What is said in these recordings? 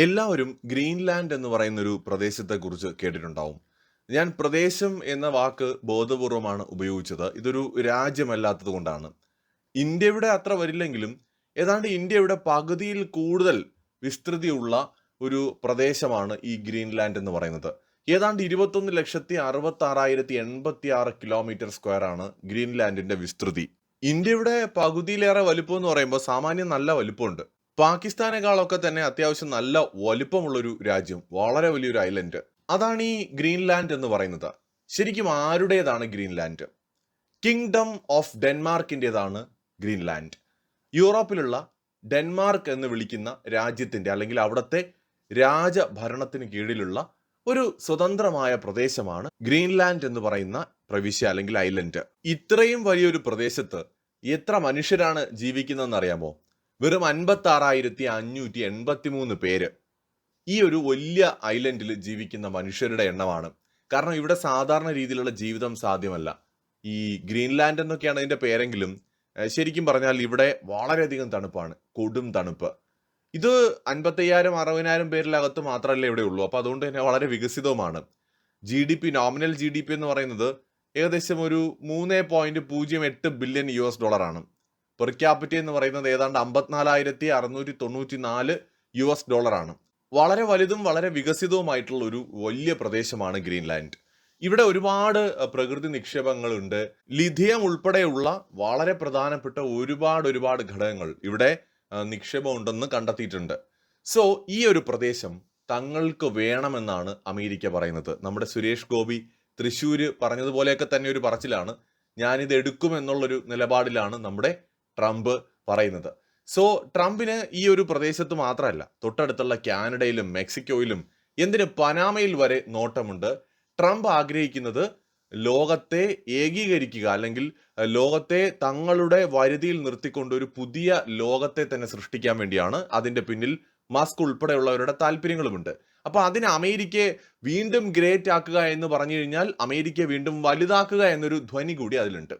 എല്ലാവരും ഗ്രീൻലാൻഡ് എന്ന് പറയുന്ന ഒരു പ്രദേശത്തെക്കുറിച്ച് കേട്ടിട്ടുണ്ടാവും. ഞാൻ പ്രദേശം എന്ന വാക്ക് ബോധപൂർവമാണ് ഉപയോഗിച്ചത്. ഇതൊരു രാജ്യമല്ലാത്തത് കൊണ്ടാണ്. ഇന്ത്യയുടെ അത്ര വരില്ലെങ്കിലും ഏതാണ്ട് ഇന്ത്യയുടെ പകുതിയിൽ കൂടുതൽ വിസ്തൃതിയുള്ള ഒരു പ്രദേശമാണ് ഈ ഗ്രീൻലാൻഡ് എന്ന് പറയുന്നത്. ഏതാണ്ട് ഇരുപത്തൊന്ന് ലക്ഷത്തി അറുപത്തി ആറായിരത്തി എൺപത്തി ആറ് കിലോമീറ്റർ സ്ക്വയർ ആണ് ഗ്രീൻലാൻഡിന്റെ വിസ്തൃതി. ഇന്ത്യയുടെ പകുതിയിലേറെ വലുപ്പം എന്ന് പറയുമ്പോൾ സാമാന്യം നല്ല വലുപ്പമുണ്ട്. പാകിസ്ഥാനേക്കാളൊക്കെ തന്നെ അത്യാവശ്യം നല്ല വലുപ്പമുള്ളൊരു രാജ്യം വളരെ വലിയൊരു ഐലൻഡ് അതാണ് ഈ ഗ്രീൻലാൻഡ് എന്ന് പറയുന്നത്. ശരിക്കും ആരുടേതാണ് ഗ്രീൻലാൻഡ്? കിങ്ഡം ഓഫ് ഡെൻമാർക്കിന്റെതാണ് ഗ്രീൻലാൻഡ്. യൂറോപ്പിലുള്ള ഡെൻമാർക്ക് എന്ന് വിളിക്കുന്ന രാജ്യത്തിന്റെ അല്ലെങ്കിൽ അവിടുത്തെ രാജഭരണത്തിന് കീഴിലുള്ള ഒരു സ്വതന്ത്രമായ പ്രദേശമാണ് ഗ്രീൻലാൻഡ് എന്ന് പറയുന്ന പ്രവിശ്യ അല്ലെങ്കിൽ ഐലൻഡ് ഇത്രയും വലിയൊരു പ്രദേശത്ത് എത്ര മനുഷ്യരാണ് ജീവിക്കുന്നതെന്ന് അറിയാമോ വെറും അൻപത്തി ആറായിരത്തി അഞ്ഞൂറ്റി എൺപത്തി മൂന്ന് പേര് ഈ ഒരു വലിയ ഐലൻഡിൽ ജീവിക്കുന്ന മനുഷ്യരുടെ എണ്ണമാണ്. കാരണം ഇവിടെ സാധാരണ രീതിയിലുള്ള ജീവിതം സാധ്യമല്ല. ഈ ഗ്രീൻലാൻഡ് എന്നൊക്കെയാണ് അതിന്റെ പേരെങ്കിലും ശരിക്കും പറഞ്ഞാൽ ഇവിടെ വളരെയധികം തണുപ്പാണ്. കൊടും തണുപ്പ്. ഇത് അൻപത്തയ്യായിരം അറുപതിനായിരം പേരിലകത്ത് മാത്രമല്ല ഇവിടെ ഉള്ളൂ. അപ്പോൾ അതുകൊണ്ട് തന്നെ വളരെ വികസിതവുമാണ്. G D P nominal G D P എന്ന് പറയുന്നത് ഏകദേശം ഒരു മൂന്ന് പോയിന്റ് പൂജ്യം എട്ട് ബില്യൺ യു എസ് ഡോളറാണ്. പെർ ക്യാപിറ്റി എന്ന് പറയുന്നത് ഏതാണ്ട് അമ്പത്തിനാലായിരത്തി അറുന്നൂറ്റി തൊണ്ണൂറ്റി നാല് യു എസ് ഡോളറാണ്. വളരെ വലുതും വളരെ വികസിതവുമായിട്ടുള്ള ഒരു വലിയ പ്രദേശമാണ് ഗ്രീൻലാൻഡ്. ഇവിടെ ഒരുപാട് പ്രകൃതി നിക്ഷേപങ്ങളുണ്ട്. ലിഥിയം ഉൾപ്പെടെയുള്ള വളരെ പ്രധാനപ്പെട്ട ഒരുപാട് ഒരുപാട് ഘടകങ്ങൾ ഇവിടെ നിക്ഷേപമുണ്ടെന്ന് കണ്ടെത്തിയിട്ടുണ്ട്. സോ ഈ ഒരു പ്രദേശം തങ്ങൾക്ക് വേണമെന്നാണ് അമേരിക്ക പറയുന്നത്. നമ്മുടെ സുരേഷ് ഗോപി തൃശ്ശൂര് പറഞ്ഞതുപോലെയൊക്കെ തന്നെ ഒരു പറച്ചിലാണ്. ഞാനിത് എടുക്കും എന്നുള്ളൊരു നിലപാടിലാണ് നമ്മുടെ ട്രംപ് പറയുന്നത്. സോ ട്രംപിന് ഈ ഒരു പ്രദേശത്ത് മാത്രമല്ല തൊട്ടടുത്തുള്ള കാനഡയിലും മെക്സിക്കോയിലും എന്തിന് പനാമയിൽ വരെ നോട്ടമുണ്ട്. ട്രംപ് ആഗ്രഹിക്കുന്നത് ലോകത്തെ ഏകീകരിക്കുക അല്ലെങ്കിൽ ലോകത്തെ തങ്ങളുടെ വരുതിയിൽ നിർത്തിക്കൊണ്ട് ഒരു പുതിയ ലോകത്തെ തന്നെ സൃഷ്ടിക്കാൻ വേണ്ടിയാണ് അതിന്റെ പിന്നിൽ മസ്ക് ഉൾപ്പെടെയുള്ളവരുടെ താല്പര്യങ്ങളുമുണ്ട്. അപ്പൊ അതിന് അമേരിക്കയെ വീണ്ടും ഗ്രേറ്റ് ആക്കുക എന്ന് പറഞ്ഞു കഴിഞ്ഞാൽ അമേരിക്കയെ വീണ്ടും വലുതാക്കുക എന്നൊരു ധ്വനി കൂടി അതിലുണ്ട്.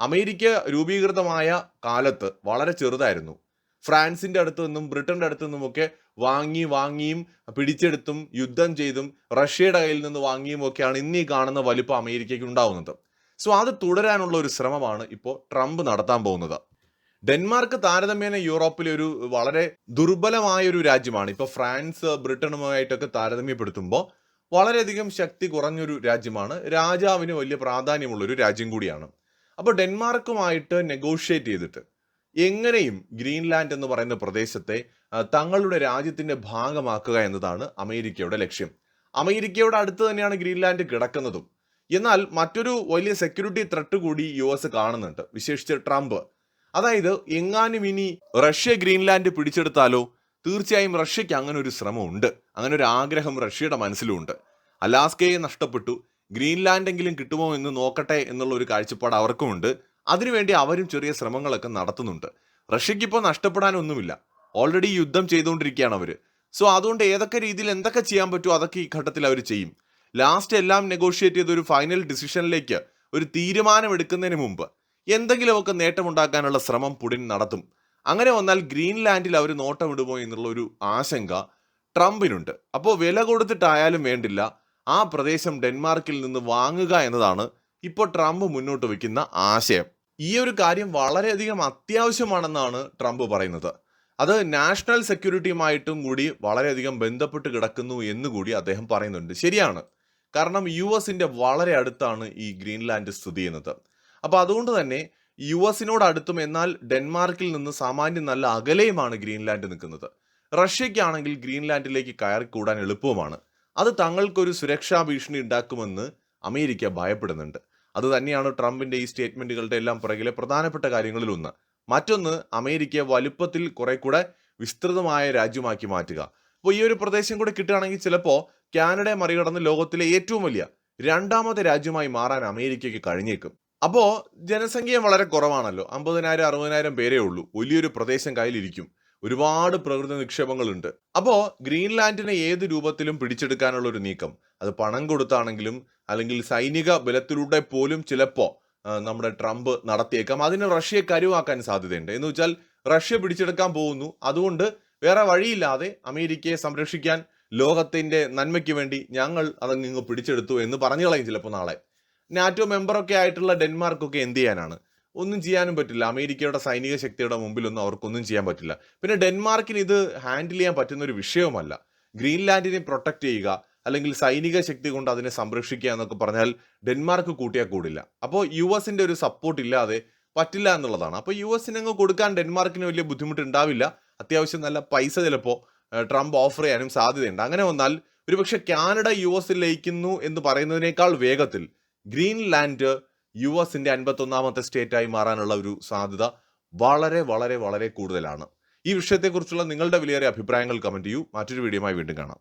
അമേരിക്ക രൂപീകൃതമായ കാലത്ത് വളരെ ചെറുതായിരുന്നു. ഫ്രാൻസിന്റെ അടുത്തു നിന്നും ബ്രിട്ടന്റെ അടുത്തു നിന്നുമൊക്കെ വാങ്ങി വാങ്ങിയും പിടിച്ചെടുത്തും യുദ്ധം ചെയ്തും റഷ്യയുടെ കയ്യിൽ നിന്ന് വാങ്ങിയും ഒക്കെയാണ് ഇന്നീ കാണുന്ന വലിപ്പം അമേരിക്കയ്ക്ക് ഉണ്ടാവുന്നത്. സോ അത് തുടരാനുള്ള ഒരു ശ്രമമാണ് ഇപ്പോൾ ട്രംപ് നടത്താൻ പോകുന്നത്. ഡെൻമാർക്ക് താരതമ്യേന യൂറോപ്പിലെ ഒരു വളരെ ദുർബലമായ ഒരു രാജ്യമാണ്. ഇപ്പോൾ ഫ്രാൻസ് ബ്രിട്ടനുമായിട്ടൊക്കെ താരതമ്യപ്പെടുത്തുമ്പോൾ വളരെയധികം ശക്തി കുറഞ്ഞൊരു രാജ്യമാണ്. രാജാവിന് വലിയ പ്രാധാന്യമുള്ളൊരു രാജ്യം കൂടിയാണ്. അപ്പോൾ ഡെൻമാർക്കുമായിട്ട് നെഗോഷിയേറ്റ് ചെയ്തിട്ട് എങ്ങനെയും ഗ്രീൻലാൻഡ് എന്ന് പറയുന്ന പ്രദേശത്തെ തങ്ങളുടെ രാജ്യത്തിന്റെ ഭാഗമാക്കുക എന്നതാണ് അമേരിക്കയുടെ ലക്ഷ്യം. അമേരിക്കയുടെ അടുത്ത് തന്നെയാണ് ഗ്രീൻലാൻഡ് കിടക്കുന്നതും. എന്നാൽ മറ്റൊരു വലിയ സെക്യൂരിറ്റി ത്രട്ട് കൂടി യു എസ് കാണുന്നുണ്ട് വിശേഷിച്ച് ട്രംപ്. അതായത് എങ്ങാനും ഇനി റഷ്യ ഗ്രീൻലാൻഡ് പിടിച്ചെടുത്താലോ തീർച്ചയായും റഷ്യയ്ക്ക് അങ്ങനെ ഒരു ശ്രമമുണ്ട്. അങ്ങനെ ഒരു ആഗ്രഹം റഷ്യയുടെ മനസ്സിലുമുണ്ട് അലാസ്കയെ നഷ്ടപ്പെട്ടു ഗ്രീൻലാൻഡെങ്കിലും കിട്ടുമോ എന്ന് നോക്കട്ടെ എന്നുള്ള ഒരു കാഴ്ചപ്പാട് അവർക്കുമുണ്ട്. അതിനുവേണ്ടി അവരും ചെറിയ ശ്രമങ്ങളൊക്കെ നടത്തുന്നുണ്ട്. റഷ്യക്ക് ഇപ്പോൾ നഷ്ടപ്പെടാനൊന്നുമില്ല. ഓൾറെഡി യുദ്ധം ചെയ്തുകൊണ്ടിരിക്കുകയാണ് അവർ സോ അതുകൊണ്ട് ഏതൊക്കെ രീതിയിൽ എന്തൊക്കെ ചെയ്യാൻ പറ്റുമോ അതൊക്കെ ഈ ഘട്ടത്തിൽ അവർ ചെയ്യും. ലാസ്റ്റ് എല്ലാം നെഗോഷിയേറ്റ് ചെയ്ത ഒരു ഫൈനൽ ഡിസിഷനിലേക്ക് ഒരു തീരുമാനം എടുക്കുന്നതിന് മുമ്പ് എന്തെങ്കിലുമൊക്കെ നേട്ടമുണ്ടാക്കാനുള്ള ശ്രമം പുടിൻ നടത്തും. അങ്ങനെ വന്നാൽ ഗ്രീൻലാൻഡിൽ അവർ നോട്ടമിടുമോ എന്നുള്ള ഒരു ആശങ്ക ട്രംപിനുണ്ട്. അപ്പോൾ വില കൊടുത്തിട്ടായാലും വേണ്ടില്ല. ആ പ്രദേശം ഡെൻമാർക്കിൽ നിന്ന് വാങ്ങുക എന്നതാണ് ഇപ്പോൾ ട്രംപ് മുന്നോട്ട് വയ്ക്കുന്ന ആശയം. ഈ ഒരു കാര്യം വളരെയധികം അത്യാവശ്യമാണെന്നാണ് ട്രംപ് പറയുന്നത്. അത് നാഷണൽ സെക്യൂരിറ്റിയുമായിട്ടും കൂടി വളരെയധികം ബന്ധപ്പെട്ട് കിടക്കുന്നു എന്നുകൂടി അദ്ദേഹം പറയുന്നുണ്ട്. ശരിയാണ്. കാരണം യു എസിന്റെ വളരെ അടുത്താണ് ഈ ഗ്രീൻലാൻഡ് സ്ഥിതി ചെയ്യുന്നത്. അപ്പോൾ അതുകൊണ്ട് തന്നെ യു എസിനോട് അടുത്തും എന്നാൽ ഡെൻമാർക്കിൽ നിന്ന് സാമാന്യം നല്ല അകലെയുമാണ് ഗ്രീൻലാൻഡ് നിൽക്കുന്നത്. റഷ്യക്കാണെങ്കിൽ ഗ്രീൻലാൻഡിലേക്ക് കയറിക്കൂടാൻ എളുപ്പവുമാണ്. അത് തങ്ങൾക്കൊരു സുരക്ഷാ ഭീഷണി ഉണ്ടാക്കുമെന്ന് അമേരിക്ക ഭയപ്പെടുന്നുണ്ട്. അത് തന്നെയാണ് ട്രംപിന്റെ ഈ സ്റ്റേറ്റ്മെന്റുകളുടെ എല്ലാം പുറകിലെ പ്രധാനപ്പെട്ട കാര്യങ്ങളിൽ ഒന്ന്. മറ്റൊന്ന് അമേരിക്കയെ വലുപ്പത്തിൽ കുറെ കൂടെ വിസ്തൃതമായ രാജ്യമാക്കി മാറ്റുക. അപ്പോൾ ഈ ഒരു പ്രദേശം കൂടെ കിട്ടുകയാണെങ്കിൽ ചിലപ്പോൾ കാനഡയെ മറികടന്ന് ലോകത്തിലെ ഏറ്റവും വലിയ രണ്ടാമത്തെ രാജ്യമായി മാറാൻ അമേരിക്കയ്ക്ക് കഴിഞ്ഞേക്കും. അപ്പോൾ ജനസംഖ്യ വളരെ കുറവാണല്ലോ. അമ്പതിനായിരം അറുപതിനായിരം പേരേ ഉള്ളൂ. വലിയൊരു പ്രദേശം കയ്യിലിരിക്കും. ഒരുപാട് പ്രകൃതി നിക്ഷേപങ്ങളുണ്ട്. അപ്പോൾ ഗ്രീൻലാൻഡിനെ ഏത് രൂപത്തിലും പിടിച്ചെടുക്കാനുള്ള ഒരു നീക്കം അത് പണം കൊടുത്താണെങ്കിലും അല്ലെങ്കിൽ സൈനിക ബലത്തിലൂടെ പോലും ചിലപ്പോ നമ്മുടെ ട്രംപ് നടത്തിയേക്കാം. അതിന് റഷ്യയെ കരുവാക്കാൻ സാധ്യതയുണ്ട്. എന്ന് വെച്ചാൽ റഷ്യ പിടിച്ചെടുക്കാൻ പോകുന്നു. അതുകൊണ്ട് വേറെ വഴിയില്ലാതെ അമേരിക്കയെ സംരക്ഷിക്കാൻ ലോകത്തിന്റെ നന്മയ്ക്ക് വേണ്ടി ഞങ്ങൾ അതങ്ങ് ഇങ്ങ് പിടിച്ചെടുത്തു എന്ന് പറഞ്ഞു കളയും ചിലപ്പോൾ നാളെ. നാറ്റോ മെമ്പറൊക്കെ ആയിട്ടുള്ള ഡെൻമാർക്കൊക്കെ എന്ത് ചെയ്യാനാണ്? ഒന്നും ചെയ്യാനും പറ്റില്ല. അമേരിക്കയുടെ സൈനിക ശക്തിയുടെ മുമ്പിലൊന്നും അവർക്കൊന്നും ചെയ്യാൻ പറ്റില്ല. പിന്നെ ഡെൻമാർക്കിന് ഇത് ഹാൻഡിൽ ചെയ്യാൻ പറ്റുന്ന ഒരു വിഷയവുമല്ല ഗ്രീൻലാൻഡിനെ പ്രൊട്ടക്ട് ചെയ്യുക അല്ലെങ്കിൽ സൈനിക ശക്തി കൊണ്ട് അതിനെ സംരക്ഷിക്കുക എന്നൊക്കെ പറഞ്ഞാൽ ഡെൻമാർക്ക് കൂട്ടിയാൽ കൂടില്ല. അപ്പോൾ യു എസിന്റെ ഒരു സപ്പോർട്ട് ഇല്ലാതെ പറ്റില്ല എന്നുള്ളതാണ്. അപ്പോൾ യു എസിന് അങ്ങ് കൊടുക്കാൻ ഡെൻമാർക്കിന് വലിയ ബുദ്ധിമുട്ടുണ്ടാവില്ല അത്യാവശ്യം നല്ല പൈസ ചിലപ്പോൾ ട്രംപ് ഓഫർ ചെയ്യാനും സാധ്യതയുണ്ട്. അങ്ങനെ വന്നാൽ ഒരുപക്ഷെ കാനഡ യു എസിൽ ലയിക്കുന്നു എന്ന് പറയുന്നതിനേക്കാൾ വേഗത്തിൽ ഗ്രീൻലാൻഡ് യു എസിന്റെ അൻപത്തൊന്നാമത്തെ സ്റ്റേറ്റായി മാറാനുള്ള ഒരു സാധ്യത വളരെ വളരെ വളരെ കൂടുതലാണ്. ഈ വിഷയത്തെക്കുറിച്ചുള്ള നിങ്ങളുടെ വിലയേറിയ അഭിപ്രായങ്ങൾ കമന്റ് ചെയ്യൂ. മറ്റൊരു വീഡിയോയുമായി വീണ്ടും കാണാം.